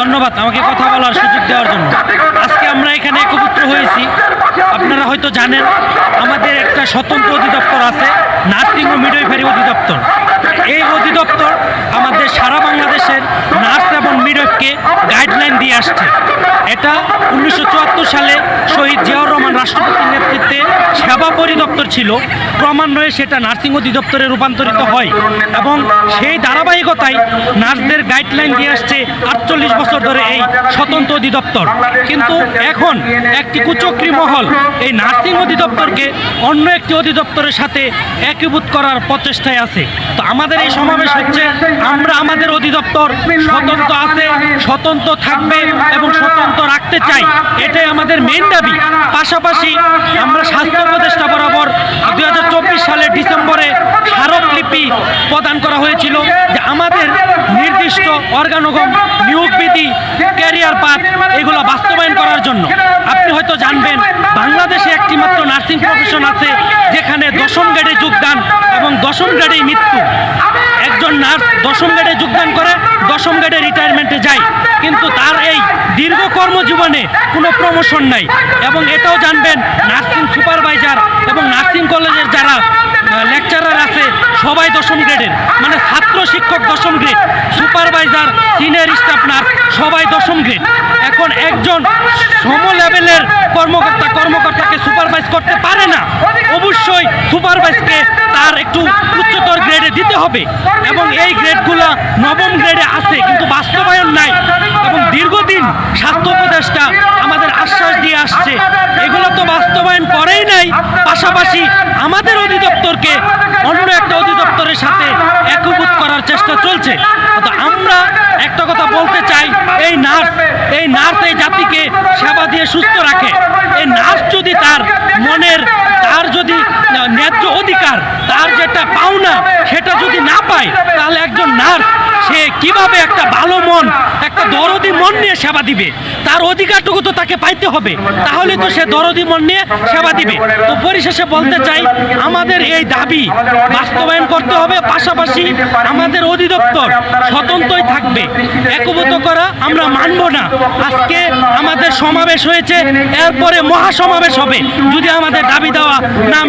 ধন্যবাদ আমাকে কথা বলার সুযোগ দেওয়ার জন্য। আজকে আমরা এখানে একত্র হয়েছি। আপনারা হয়তো জানেন, আমাদের একটা স্বতন্ত্র অধিদপ্তর আছে, নার্সিং ও মিডওয়াইফারি অধিদপ্তর। এই অধিদপ্তর আমাদের সারা বাংলাদেশের নার্স এবং মিডওয়াইফকে গাইডলাইন দিয়ে আসছে। এটা উনিশশো চুয়াত্তর সালে শহীদ জিয়াউর সেবা পরিদপ্তর ছিল ক্রমান্বয়ে সেটা নার্সিং অধিদপ্তরে রূপান্তরিত হয় এবং সেই ধারাবাহিকতায় নার্সদের গাইডলাইন দিয়ে আসছে আটচল্লিশ বছর ধরে এই স্বতন্ত্র অধিদপ্তর। কিন্তু এখন একটি কুচক্রী মহল এই নার্সিং অধিদপ্তরকে অন্য একটি অধিদপ্তরের সাথে একীভূত করার প্রচেষ্টায় আছে। তো আমাদের এই সমাবেশ হচ্ছে, আমরা আমাদের অধিদপ্তর স্বতন্ত্র আছে, স্বতন্ত্র থাকবে এবং স্বতন্ত্র রাখতে চাই। এটাই আমাদের মেন দাবি। পাশাপাশি আমরা স্বাস্থ্য উপদেষ্টা বরাবর দু হাজার চব্বিশ সালের ডিসেম্বরে স্মারকলিপি প্রদান করা হয়েছিল যে আমাদের নির্দিষ্ট অর্গানোগম নিয়োগ বিধি ক্যারিয়ার পাথ এগুলো বাস্তবায়ন করার জন্য। আপনি হয়তো জানবেন, বাংলাদেশে একটি মাত্র নার্সিং প্রফেশন আছে যেখানে দশম গ্রেডে যোগদান এবং দশম গ্রেডেই মৃত্যু। একজন নার্স দশম গ্রেডে যোগদান করে, দশম গ্রেডে রিটায়ারমেন্টে যায়। কিন্তু তার এই দীর্ঘ কর্মজীবনে কোনো প্রমোশন নাই। এবং এটাও জানবেন, নার্সিং সুপারভাইজার এবং নার্সিং কলেজের যারা লেকচারার আছে, সবাই দশম গ্রেডের মানে ছাত্র শিক্ষক দশম grade supervisor senior staff nurse সবাই দশম গ্রেড এখন একজন সম লেভেলের কর্মকর্তা, কর্মকর্তাকে সুপারভাইজ করতে পারে না, অবশ্যই সুপারভাইজকে তার একটু উচ্চতর গ্রেডে দিতে হবে। এবং এই গ্রেডগুলো নবম গ্রেডে আছে, কিন্তু বাস্তবায়ন নাই। এবং দীর্ঘদিন স্বাস্থ্য উপদেষ্টা আমাদের আশ্বাস দিয়ে আসছে এগুলো তো বাস্তবায়ন করেই নাই পাশাপাশি আমাদের অধিদপ্তরকে অন্য একটা অধিদপ্তরের সাথে একীভূত করার চেষ্টা চলছে। আমরা একটা কথা বলতে চাই, এই নার্স এই নার্স এই জাতিকে সেবা দিয়ে সুস্থ রাখে। এই নার্স যদি তার মনের, তার যদি ন্যায্য অধিকার, তার যেটা পাওনা সেটা যদি না পায়, তাহলে একজন নার্স কীভাবে একটা ভালো মন, একটা দরদি মন নিয়ে সেবা দিবে? তার অধিকারটুকু তো তাকে পাইতে হবে। তাহলে তো সে দরদি মন নিয়ে সেবা দিবে। তো পরিশেষে বলতে চাই, আমাদের এই দাবি বাস্তবায়ন করতে হবে। পাশাপাশি আমাদের অধিদপ্তর স্বতন্ত্রই থাকবে। একভূত করা আমরা মানব না। আজকে আমাদের সমাবেশ হয়েছে, এরপরে মহাসমাবেশ হবে। যদি আমাদের দাবি দেওয়া না